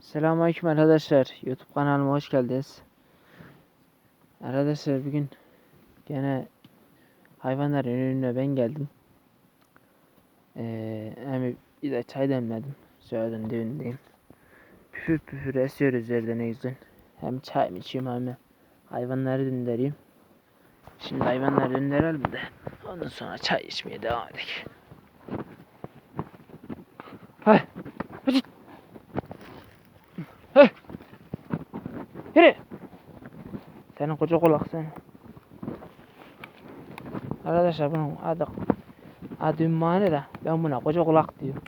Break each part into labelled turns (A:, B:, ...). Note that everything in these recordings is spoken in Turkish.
A: Selamünaleyküm arkadaşlar. YouTube kanalıma hoş geldiniz. Arkadaşlar bugün gene hayvanların önüne ben geldim. Ee, hem bir de çay demledim. Söyledim düğündeyim. Püfür püfür esiyor üzerinde ne güzel. Hem çay mı içeyim hem hayvanları dinlereyim. Şimdi hayvanları dinlerelim de ondan sonra çay içmeye devam edelim. Hadi. Koca kulak sen. Arkadaşlar bunun adı adı ünvanı da ben buna koca kulak diyorum.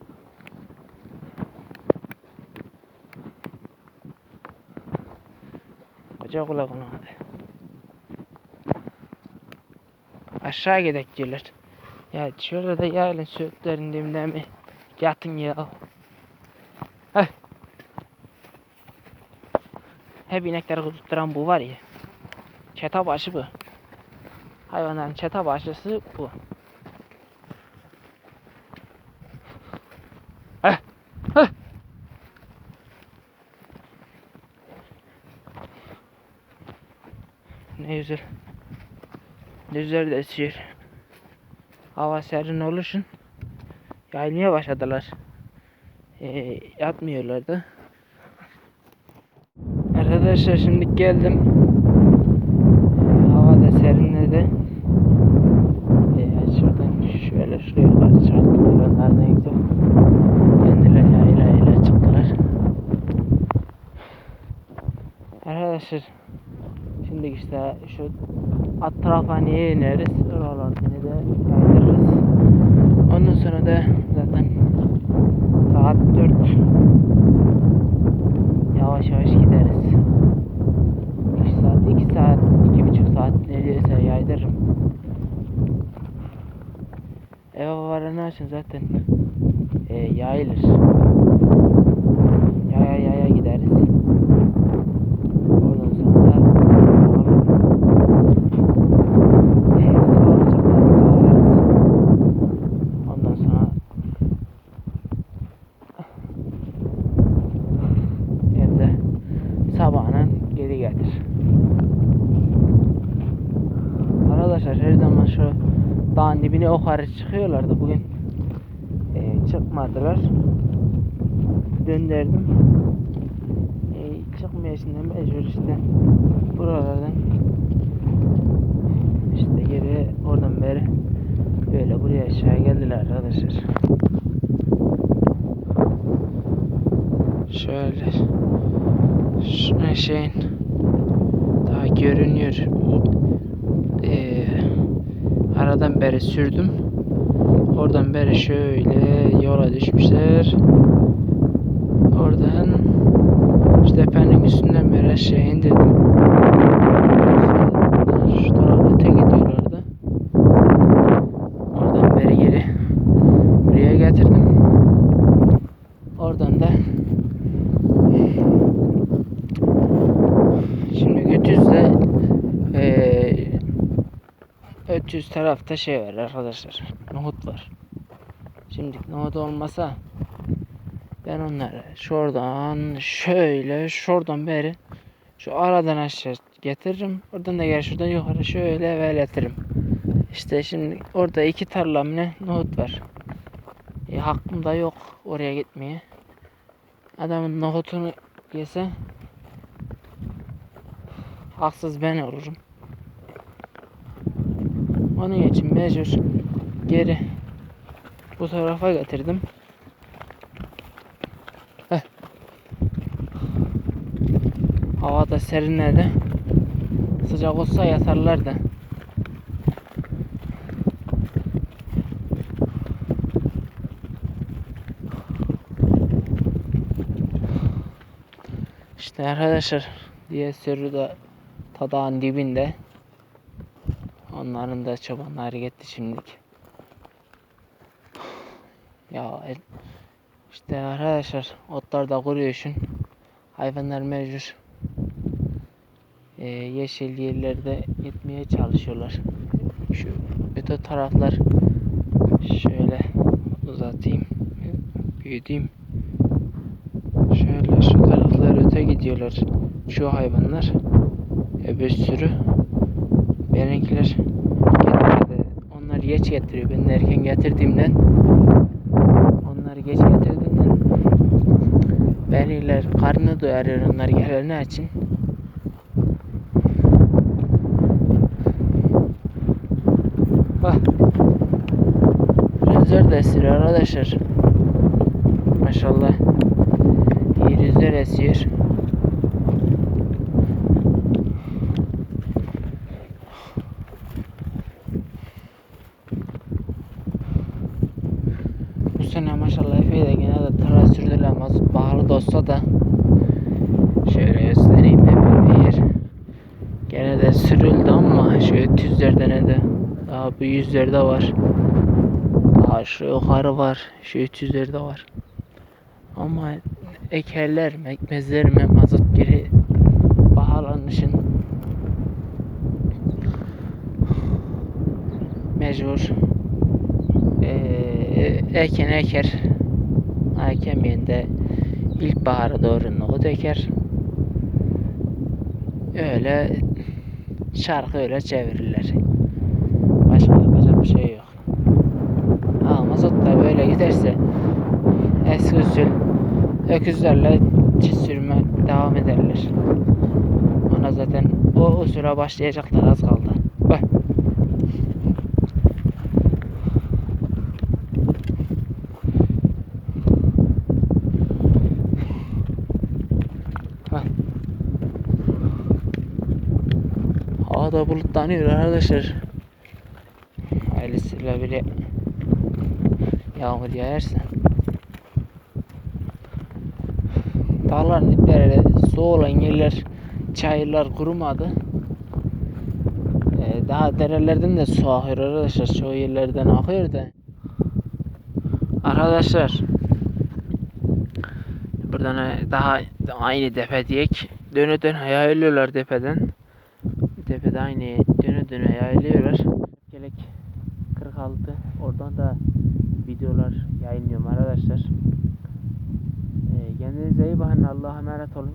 A: Koca kulak onun adı. Aşağı gidek diyorlar. Ya şöyle de yaylan söğütlerin dibinde mi? Yatın ya. Heh. Hep inekleri tutturan bu var ya. Çeta başı bu. Hayvanların çeta başısı bu. Heh. Heh. Ne güzel. Güzel de esiyor. Hava serin oluşun. Yaymaya başladılar. Ee, yatmıyorlardı. Arkadaşlar şimdi geldim. Ee, hava da serinledi. Ee, şuradan şöyle şuraya yukarı çıkarttım. Hayvanlar ne güzel. Kendileri yayla yayla çıktılar. Arkadaşlar şimdi işte şu at tarafhaneye ineriz. Oralardan de yaydırırız. Ondan sonra da zaten saat 4 yavaş yavaş gideriz. 2 saat, 2 saat, 2,5 saat neredeyse yaydırırım. Eve varana için zaten e, yayılır. Yaya yaya gideriz. Oradan sonra da e, sağlıcakla sağlarız. Ondan sonra evde sabahına geri gelir. Arkadaşlar her zaman şu dağın dibine yukarı çıkıyorlardı bugün. e, çıkmadılar. Döndürdüm. E, çıkmayasından mecbur işte buralardan işte geri oradan beri böyle buraya aşağı geldiler arkadaşlar. Şöyle şu şeyin daha görünüyor. Aradan beri sürdüm. Oradan beri şöyle yola düşmüşler. Oradan şu tepenin üstünden beri aşağı indirdim. Şu tarafa öte gidiyorlardı. Oradan beri geri buraya getirdim. Oradan da Şimdi Götüz'de Ötüz tarafta şey var arkadaşlar. Nohut var. Şimdi nohut olmasa ben onları şuradan şöyle şuradan beri şu aradan aşağı getiririm. Oradan da gel şuradan yukarı şöyle veyletirim. İşte şimdi orada iki tarla mı ne nohut var. E, hakkım da yok oraya gitmeye. Adamın nohutunu yese haksız ben olurum. Onun için mecbur geri bu tarafa getirdim. Heh. Hava da serinledi. Sıcak olsa yatarlar da. İşte arkadaşlar diye sürü de tadağın dibinde. Onların da çobanları gitti şimdilik. Ya işte arkadaşlar otlar da kuruyor şun. Hayvanlar mecbur e, yeşil yerlerde gitmeye çalışıyorlar. Şu öte taraflar şöyle uzatayım büyüteyim şöyle şu taraf gidiyorlar şu hayvanlar. Öbür sürü. Benimkiler getirmedi. Onlar geç getiriyor. Ben erken getirdiğimden onları geç getirdiğimden benimkiler karnı doyarıyor onlar gelene için. Bak. Rüzgar da esiyor arkadaşlar. Maşallah. İyi rüzgar esiyor. Bu sene maşallah epey de gene de tıra sürdüler mazot pahalı da şöyle göstereyim epey bir. Gene de sürüldü ama şu ötüzlerde de daha bu yüzlerde var. Daha şu yukarı var. Şu 300'lerde var. Ama ekerler mi, ekmezler mi mazot geri pahalanışın mecbur eee eken eker ekemeyen ilkbahara doğru nohut eker öyle şarkı öyle çevirirler başka yapacak bir şey yok Ha, mazot da böyle giderse eski usul öküzlerle çift sürme devam ederler. Ona zaten o usule başlayacaklar az kaldı. Bak. Bak. Havada bulutlanıyor arkadaşlar. Ailesiyle biri yağmur yağarsa. Dağların dipleri su olan yerler çayırlar kurumadı. Ee, daha derelerden de su akıyor arkadaşlar. Çoğu yerlerden akıyor da. Arkadaşlar buradan e, daha aynı depe diyek. Döne döne yayılıyorlar tepeden tepede aynı döne döne yayılıyorlar Gelek 46 oradan da videolar yayınlıyorum arkadaşlar. Ee, kendinize iyi bakın. Allah'a emanet olun.